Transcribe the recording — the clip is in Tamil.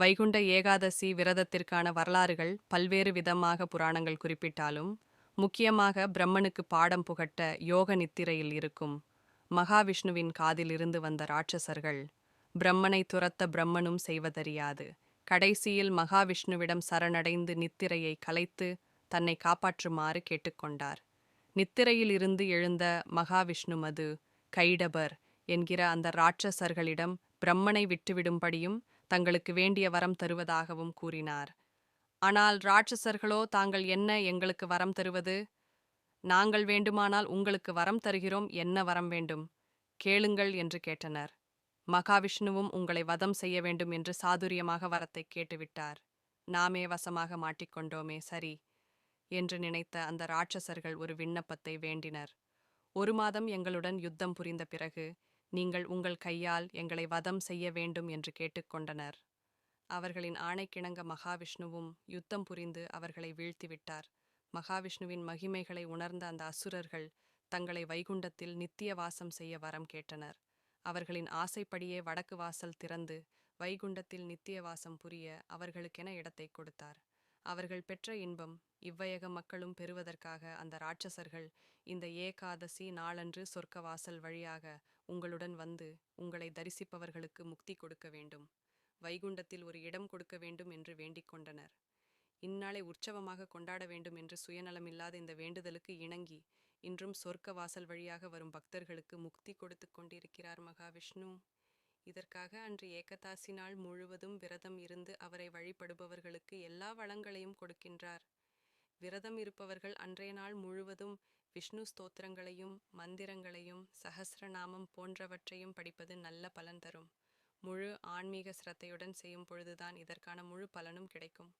வைகுண்ட ஏகாதசி விரதத்திற்கான வரலாறுகள் பல்வேறு விதமாக புராணங்கள் குறிப்பிட்டாலும் முக்கியமாக பிரம்மனுக்கு பாடம் புகட்ட யோக நித்திரையில் இருக்கும் மகாவிஷ்ணுவின் காதிலிருந்து வந்த ராட்சசர்கள் பிரம்மனை துரத்த பிரம்மனும் செய்வதறியாது. கடைசியில் மகாவிஷ்ணுவிடம் சரணடைந்து நித்திரையை கலைத்து தன்னை காப்பாற்றுமாறு கேட்டுக்கொண்டார். நித்திரையில் இருந்து எழுந்த மகாவிஷ்ணு மது கைடபர் என்கிற அந்த ராட்சசர்களிடம் பிரம்மனை விட்டுவிடும்படியும் தங்களுக்கு வேண்டிய வரம் தருவதாகவும் கூறினார். ஆனால் ராட்சசர்களோ தாங்கள் என்ன எங்களுக்கு வரம் தருவது? நாங்கள் வேண்டுமானால் உங்களுக்கு வரம் தருகிறோம் என்ன வரம் வேண்டும்? கேளுங்கள் என்று கேட்டனர். மகாவிஷ்ணுவும் உங்களை வதம் செய்ய வேண்டும் என்று சாதுரியமாக வரத்தை கேட்டுவிட்டார். நாமே வசமாக மாட்டிக்கொண்டோமே சரி என்று நினைத்த அந்த ராட்சசர்கள் ஒரு விண்ணப்பத்தை வேண்டினர். ஒரு மாதம் எங்களுடன் யுத்தம் புரிந்த பிறகு நீங்கள் உங்கள் கையால் எங்களை வதம் செய்ய வேண்டும் என்று கேட்டுக்கொண்டனர். அவர்களின் ஆணைக்கிணங்க மகாவிஷ்ணுவும் யுத்தம் புரிந்து அவர்களை வீழ்த்திவிட்டார். மகாவிஷ்ணுவின் மகிமைகளை உணர்ந்த அந்த அசுரர்கள் தங்களை வைகுண்டத்தில் நித்திய வாசம் செய்ய வரம் கேட்டனர். அவர்களின் ஆசைப்படியே வடக்கு வாசல் திறந்து வைகுண்டத்தில் நித்திய வாசம் புரிய அவர்களுக்கென இடத்தை கொடுத்தார். அவர்கள் பெற்ற இன்பம் இவ்வையக மக்களும் பெறுவதற்காக அந்த ராட்சசர்கள் இந்த ஏகாதசி நாளன்று சொர்க்க வாசல் வழியாக உங்களுடன் வந்து உங்களை தரிசிப்பவர்களுக்கு முக்தி கொடுக்க வேண்டும். வைகுண்டத்தில் ஒரு இடம் கொடுக்க வேண்டும் என்று வேண்டிக் கொண்டனர். இந்நாளை உற்சவமாக கொண்டாட வேண்டும் என்று சுயநலமில்லாத இந்த வேண்டுதலுக்கு இணங்கி இன்றும் சொர்க்க வாசல் வழியாக வரும் பக்தர்களுக்கு முக்தி கொடுத்து கொண்டிருக்கிறார் மகாவிஷ்ணு. இதற்காக அன்று ஏகதாசி நாள் முழுவதும் விரதம் இருந்து அவரை வழிபடுபவர்களுக்கு எல்லா வளங்களையும் கொடுக்கின்றார். விரதம் இருப்பவர்கள் அன்றைய நாள் முழுவதும் விஷ்ணு ஸ்தோத்திரங்களையும் மந்திரங்களையும் சகசிரநாமம் போன்றவற்றையும் படிப்பது நல்ல பலன் தரும். முழு ஆன்மீக சிரத்தையுடன் செய்யும் பொழுதுதான் இதற்கான முழு பலனும் கிடைக்கும்.